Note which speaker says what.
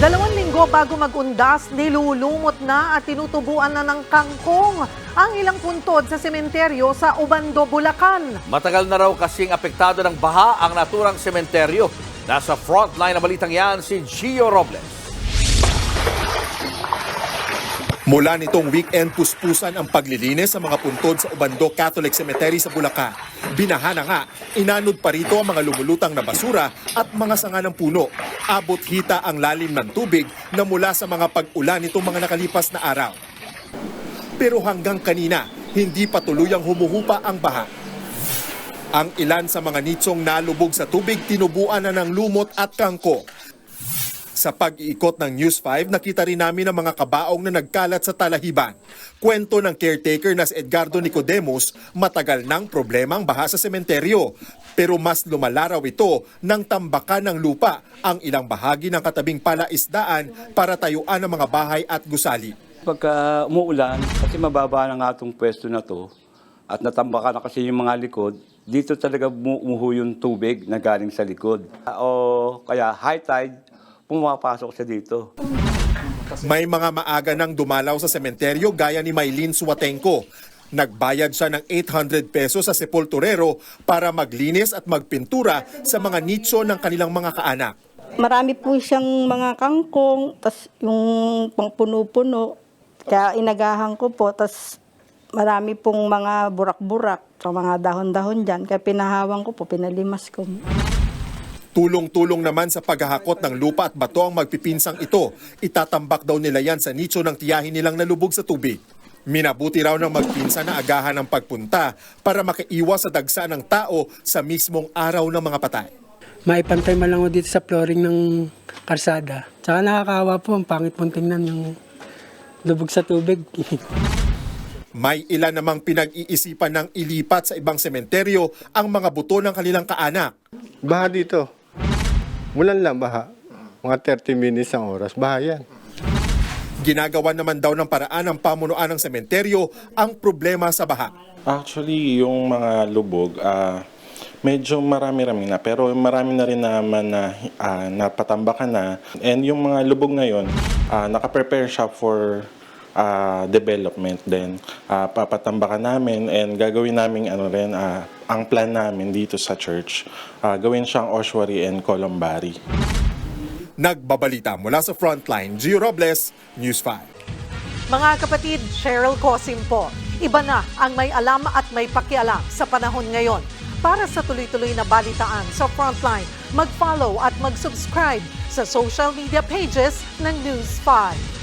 Speaker 1: Dalawang linggo bago magundas, nilulumot na at tinutubuan na ng kangkong ang ilang puntod sa sementeryo sa Ubando, Bulacan.
Speaker 2: Matagal na raw kasing apektado ng baha ang naturang sementeryo. Nasa frontline na balitang yan si Gio Robles.
Speaker 3: Mula nitong weekend, puspusan ang paglilinis sa mga puntod sa Ubando Catholic Cemetery sa Bulacan. Binaha na nga, inanod pa rito ang mga lumulutang na basura at mga sanga ng puno. Abot hita ang lalim ng tubig na mula sa mga pag-ulan nitong mga nakalipas na araw. Pero hanggang kanina, hindi pa tuluyang humuhupa ang baha. Ang ilan sa mga nitsong nalubog sa tubig tinubuan na ng lumot at kangko. Sa pag-iikot ng News 5, nakita rin namin ang mga kabaong na nagkalat sa talahiban. Kwento ng caretaker na si Edgardo Nicodemos, matagal nang problema ang baha sa sementeryo. Pero mas lumala raw ito ng tambakan ng lupa ang ilang bahagi ng katabing palaisdaan para tayuan ang mga bahay at gusali.
Speaker 4: Pagka umuulan, kasi mababa na nga itong pwesto na to, at natambakan na kasi yung mga likod, dito talaga mu- umuho yung tubig na galing sa likod. O kaya high tide, pumapasok siya dito.
Speaker 3: May mga maaga nang dumalaw sa sementeryo gaya ni Maylin Suwatenko. Nagbayad siya ng 800 pesos sa sepulturero para maglinis at magpintura sa mga nicho ng kanilang mga kaanak.
Speaker 5: Marami po siyang mga kangkong, tas yung pang puno-puno. Kaya inagahan ko po, tas marami pong mga burak-burak, sa mga dahon-dahon dyan. Kaya pinahawan ko po, pinalimas ko.
Speaker 3: Tulong-tulong naman sa paghahakot ng lupa at bato ang magpipinsang ito. Itatambak daw nila yan sa nicho ng tiyahin nilang nalubog sa tubig. Minabuti raw ng magpinsa na agahan ng pagpunta para makaiwas sa dagsa ng tao sa mismong araw ng mga patay.
Speaker 6: maipantay man lang dito sa flooring ng karsada. Tsaka nakakawa po, ang pangit pong tingnan yung lubog sa tubig.
Speaker 3: May ilan namang pinag-iisipan ng ilipat sa ibang sementeryo ang mga buto ng kanilang kaanak.
Speaker 7: Baha dito. Mulan lang baha. Mga 30 minutes ang oras. Baha yan.
Speaker 3: Ginagawa naman daw ng paraan ng pamunuan ng sementeryo ang problema sa baha.
Speaker 8: Actually, yung mga lubog, ah, medyo marami-rami na. Pero marami na rin naman na ah, napatambakan na. And yung mga lubog ngayon, ah, nakaprepare siya for ah, development din. Ah, papatambakan namin and gagawin namin ano rin, ah, ang plan namin dito sa church, ah, gawin siyang ossuary and columbary.
Speaker 3: Nagbabalita mula sa Frontline, Gio Robles, News 5.
Speaker 1: Mga kapatid, Cheryl Cosim po. Iba na ang may alam at may pakialam sa panahon ngayon. Para sa tuloy-tuloy na balitaan sa Frontline, mag-follow at mag-subscribe sa social media pages ng News 5.